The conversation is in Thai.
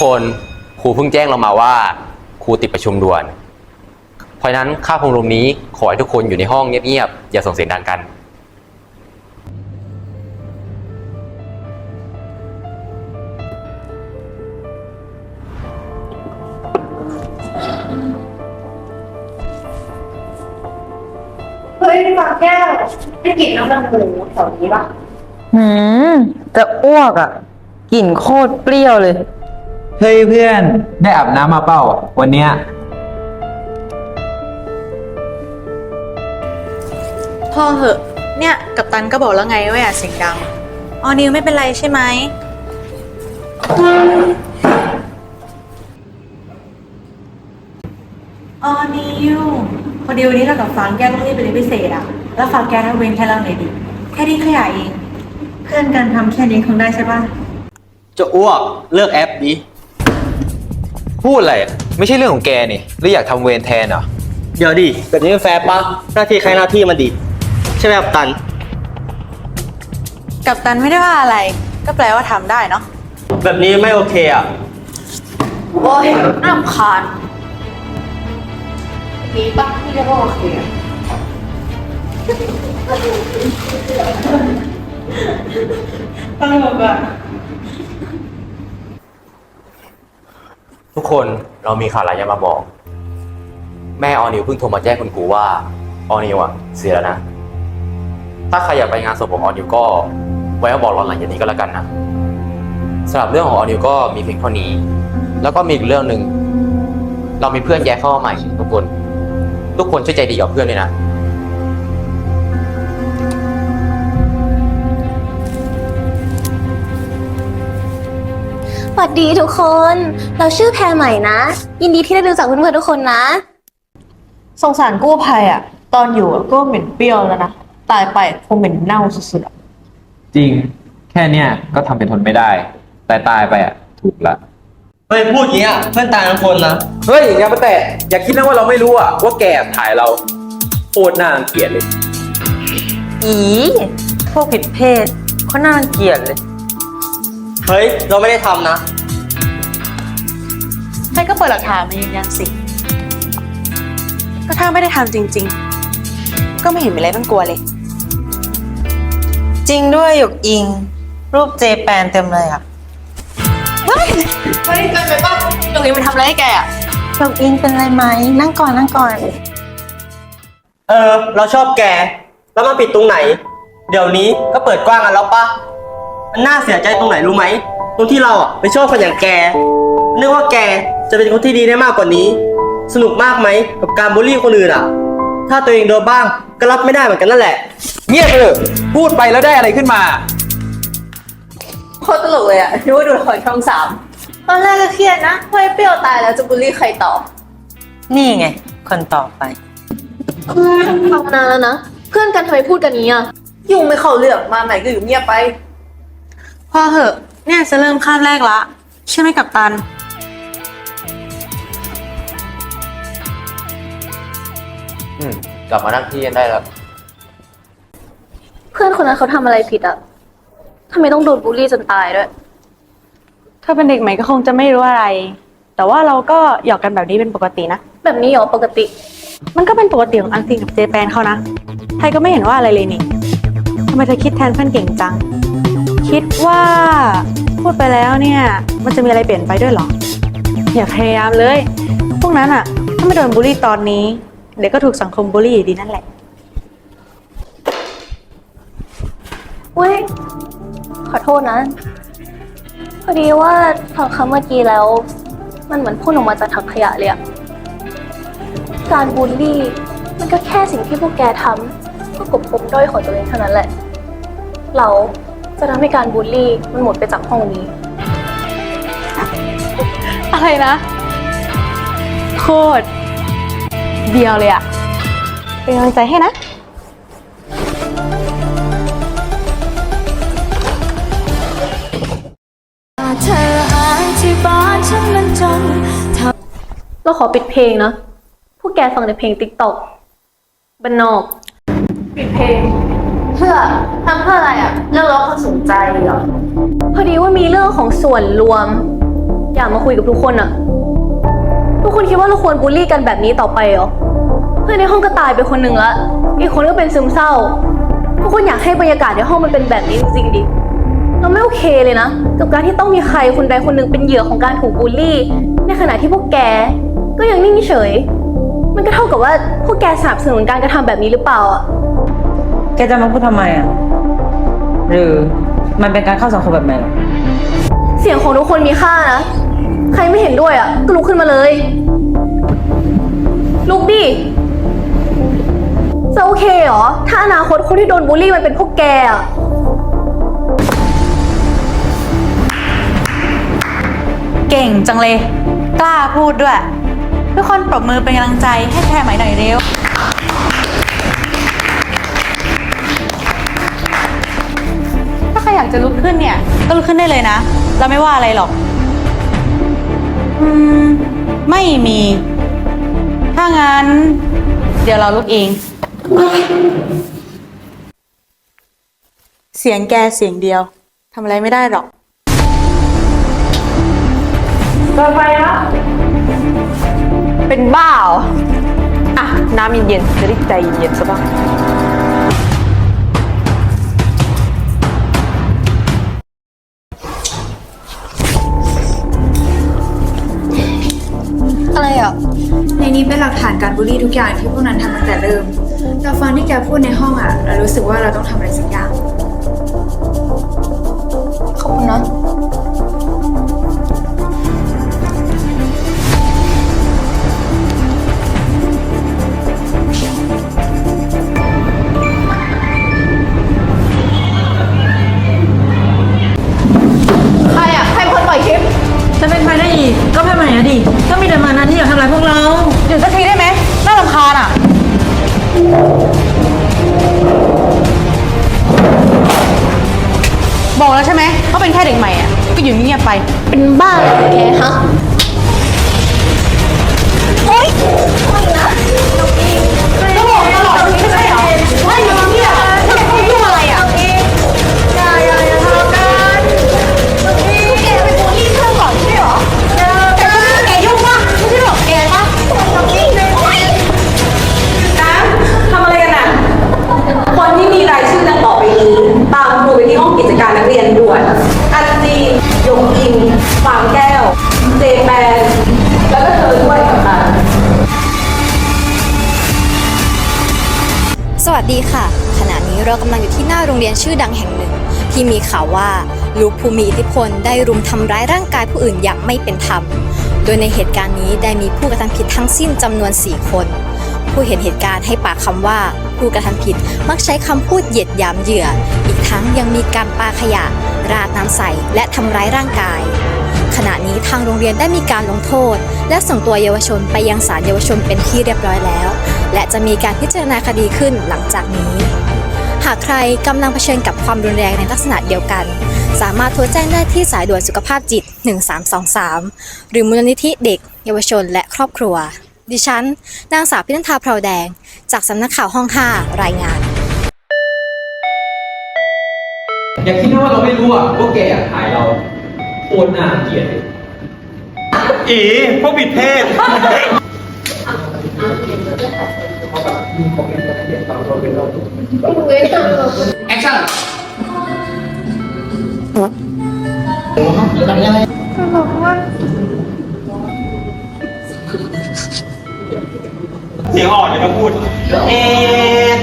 คนครูเพิ่งแจ้งเรามาว่าครูติดประชุมด่วน เพราะฉะนั้นค่าบโรงรวมนี้ขอให้ทุกคนอยู่ในห้องเงียบๆอย่าส่งเสียงดังกัน เฮ้ยบางแก้วได้กลิ่นน้ำมันหมูแถวนี้ปะหืม จะอ้วกอะ กลิ่นโคตรเปรี้ยวเลย เฮ้ยเพื่อนได้อาบน้ำมาเปล่าวันเนี้ยพอเหอะ เนี่ยกัปตันก็บอกแล้วไงว่าอย่าเสียงดังออนิวไม่เป็นไรใช่ไหม ออนิวพอดีวันนี้เรากับฟังแก้ต้องรีบไปเรียนพิเศษอะแล้วฟังแก้ทำเวรแค่เราหน่อยดิ แค่นี้ขยายเอง เพื่อนกันทำแค่นี้คงได้ใช่ปะจะอ้วกเลิกแอปดิ พูดอะไรอะไม่ใช่เรื่องของแกนี่หรืออยากทำเวรแทนเหรอ เดี๋ยวดิแบบนี้มันแฟร์ปะหน้าที่ใครหน้าที่มันดิใช่ไหมครับตัน กัปตันไม่ได้ว่าอะไร ก็แปลว่าทำได้เนาะแบบนี้ไม่โอเคอะ โอ้ยน่ารำคาญนี้ปะที่เรียกว่าโอเคอะตลกอะ ทุกคนเรามีข่าวร้ายจะมาบอก แม่ออนิวเพิ่งโทรมาแจ้งคุณครูว่าออนิวอะเสียแล้วนะ ถ้าใครอยากไปงานศพของออนิวก็ไว้มาบอกเราหลังจากนี้ก็แล้วกันนะสำหรับเรื่องของออนิวก็มีเพียงเท่านี้ แล้วก็มีอีกเรื่องหนึ่งเรามีเพื่อนแย้เข้ามาใหม่ทุกคน ทุกคนช่วยใจดีกับเพื่อนด้วยนะ วัสดีทุกคน เราชื่อแพรใหม่นะ ยินดีที่ได้รู้จักเพื่อนๆทุกคนนะ สงสารกู้ภัยอะตอนอยู่อะก็เหม็นเปรี้ยวแล้วนะ ตายไปคงเหม็นเน่าสุดๆอะจริงแค่เนี้ยก็ทำเป็นทนไม่ได้ แต่ตายไปอะ ถูกละ เฮ้ยพูดอย่างเงี้ยเพื่อนตายทั้งคนนะ เฮ้ยอย่ามาแตะอย่าคิดนะว่าเราไม่รู้อะว่าแกถ่ายเราโคตรน่ารังเกียจเลย อีพวกผิดเพศเขาน่ารังเกียจเลย เฮ้ย เราไม่ได้ทำนะให้ก็เปิดหลักฐานมายืนยันสิ ก็ถ้าไม่ได้ทำจริง ๆ ก็ไม่เห็นมีอะไรต้องกลัวเลย จริงด้วยหยกอิง รูปเจแปนเต็มเลยอะเฮ้ยเกินไปป่ะตรงนี้มันทำอะไรให้แกอะหยกอิงเป็นไรไหมนั่งก่อนนั่งก่อน เออ เราชอบแก แล้วมาปิดตรงไหน เดี๋ยวนี้ก็เปิดกว้างกันแล้วปะ มันน่าเสียใจตรงไหนรู้ไหม ตรงที่เราอะไปชอบคนอย่างแกนึกว่าแกจะเป็นคนที่ดีได้มากกว่านี้ สนุกมากไหมกับการบูลลี่คนอื่นอะ ถ้าตัวเองโดนบ้างก็รับไม่ได้เหมือนกันนั่นแหละ เงียบไปเถอะพูดไปแล้วได้อะไรขึ้นมา โคตรตลกเลยอะนึกว่าดูละครช่องสามตอนแรกก็เครียดนะเฮ้ยเปรี้ยวตายแล้วจะบูลลี่ใครต่อนี่ไง คนต่อไป ทำมานานแล้วนะ เพื่อนกันทำไมพูดกันนี้อะยุ่งไม่เข้าเรื่องมาใหม่ก็อยู่เงียบไป พอเหอะ เนี่ยจะเริ่มคาบแรกละใช่ไหมกัปตัน อืม กลับมานั่งที่กันได้แล้ว เพื่อนคนนั้นเขาทำอะไรผิดอะทำไมต้องโดนบูลลี่จนตายด้วย ถ้าเป็นเด็กใหม่ก็คงจะไม่รู้อะไร แต่ว่าเราก็หยอกกันแบบนี้เป็นปกตินะ แบบนี้เหรอปกติ มันก็เป็นปกติของอังกฤษกับเจแปนเขานะ ไทยก็ไม่เห็นว่าอะไรเลยนี่ทำไมเธอคิดแทนเพื่อนเก่งจัง คิดว่าพูดไปแล้วเนี่ย มันจะมีอะไรเปลี่ยนไปด้วยหรอ อย่าพยายามเลย พวกนั้นอะถ้าไม่โดนบูลลี่ตอนนี้ เดี๋ยวก็ถูกสังคมบูลลี่อยู่ดีนั่นแหละเว้ยขอโทษนะ พอดีว่าฟังคำเมื่อกี้แล้ว มันเหมือนพูดออกมาจากถังขยะเลยอะการบูลลี่ มันก็แค่สิ่งที่พวกแกทำเพื่อกบปมด้อยของตัวเองเท่านั้นแหละ เรา จะทำให้การบูลลี่มันหมดไปจากห้องนี้ อะไรนะ โคตร เดียวเลยอะเป็นกำลังใจให้นะเราขอปิดเพลงนะ พวกแกฟังแต่เพลงติ๊กต็อกบันนอก ปิดเพลง เพื่อทำเพื่ออะไรอะเรื่องร้องความสนใจเหรอ พอดีว่ามีเรื่องของส่วนรวม อยากมาคุยกับทุกคนอะทุกคนคิดว่าเราควรบูลลี่กันแบบนี้ต่อไปเหรอ เพื่อนในห้องก็ตายไปคนหนึ่งละ อีกคนก็เป็นซึมเศร้า ทุกคนอยากให้บรรยากาศในห้องมันเป็นแบบนี้จริงๆดิ เราไม่โอเคเลยนะ กับการที่ต้องมีใครคนใดคนหนึ่งเป็นเหยื่อของการถูกบูลลี่ ในขณะที่พวกแก ก็ยังนิ่งเฉย มันก็เท่ากับว่าพวกแกสนับสนุนการกระทำแบบนี้หรือเปล่าอะ แกจะมาพูดทำไมอะ หรือมันเป็นการเข้าสังคมแบบไหนหรอเสียงของทุกคนมีค่านะ ใครไม่เห็นด้วยอะ ก็ลุกขึ้นมาเลย ลุกดิ จะโอเคเหรอ ถ้าอนาคตคนที่โดนบูลลี่มันเป็นพวกแกอะ เก่งจังเลย กล้าพูดด้วย ทุกคนปรบมือเป็นกำลังใจให้แพรไหมหน่อยเร็ว อยากจะลุกขึ้นเนี่ย ก็ลุกขึ้นได้เลยนะ เราไม่ว่าอะไรหรอก อืม ไม่มี ถ้างั้น เดี๋ยวเราลุกเอง เสียงแกเสียงเดียวทำอะไรไม่ได้หรอก เป็นบ้าเหรออะ น้ำเย็นๆจะได้ใจเย็นๆซะบ้าง อะ ในนี้เป็นหลักฐานการบูลลี่ทุกอย่างที่พวกนั้นทำตั้งแต่เริ่ม เราฟังที่แกพูดในห้องอะ เรารู้สึกว่าเราต้องทำอะไรสักอย่าง ค่เด็กใหม่อะก็อยู่เงียบๆไป เป็นบ้าเหรอแกฮะก็บอกตลอดไม่ใช่เหรอว่าอยู่เงียบไม่ได้พูดยุ่งอะไรอะอย่าอย่าอย่าทะเลาะกันนี่แกเป็นบูลลี่เพื่อนก่อนใช่เหรอแต่ก็ไม่ใช่แกยุ่งป่ะไม่ใช่หรอกแกป่ะทำอะไรกันอะคนที่มีรายชื่อดังต่อไปนี้ ตามครูไปที่ห้องกิจการนักเรียนด่วนอันจียง ฟางแก้ว เจแปนแล้วก็เธอด้วยกับตันสวัสดีค่ะ ขณะนี้เรากำลังอยู่ที่หน้าโรงเรียนชื่อดังแห่งหนึ่ง ที่มีข่าวว่าลูกผู้มีอิทธิพลได้รุมทำร้ายร่างกายผู้อื่นอย่างไม่เป็นธรรม โดยในเหตุการณ์นี้ได้มีผู้กระทำผิดทั้งสิ้นจำนวน 4 คน ผู้เห็นเหตุการณ์ให้ปากคำว่าผู้กระทำผิดมักใช้คำพูดเหยียดหยามเหยื่อ อีกทั้งยังมีการปาขยะ ราดน้ำใส่และทำร้ายร่างกาย ขณะนี้ทางโรงเรียนได้มีการลงโทษ และส่งตัวเยาวชนไปยังศาลเยาวชนเป็นที่เรียบร้อยแล้ว และจะมีการพิจารณาคดีขึ้นหลังจากนี้ หากใครกำลังเผชิญกับความรุนแรงในลักษณะเดียวกัน สามารถโทรแจ้งได้ที่สายด่วนสุขภาพจิต 1323 หรือมูลนิธิเด็ก เยาวชนและครอบครัว ดิฉัน นางสาวพินันทาพราแดง จากสำนักข่าวห้อง 5 รายงานอย่าคิดนะว่าเราไม่รู้อะว่าแกอะถ่ายเรา โคตรน่าเกลียดเลยอีพวกผิดเพศเสียงอ่อนอย่ามาพูด เอ๊ะ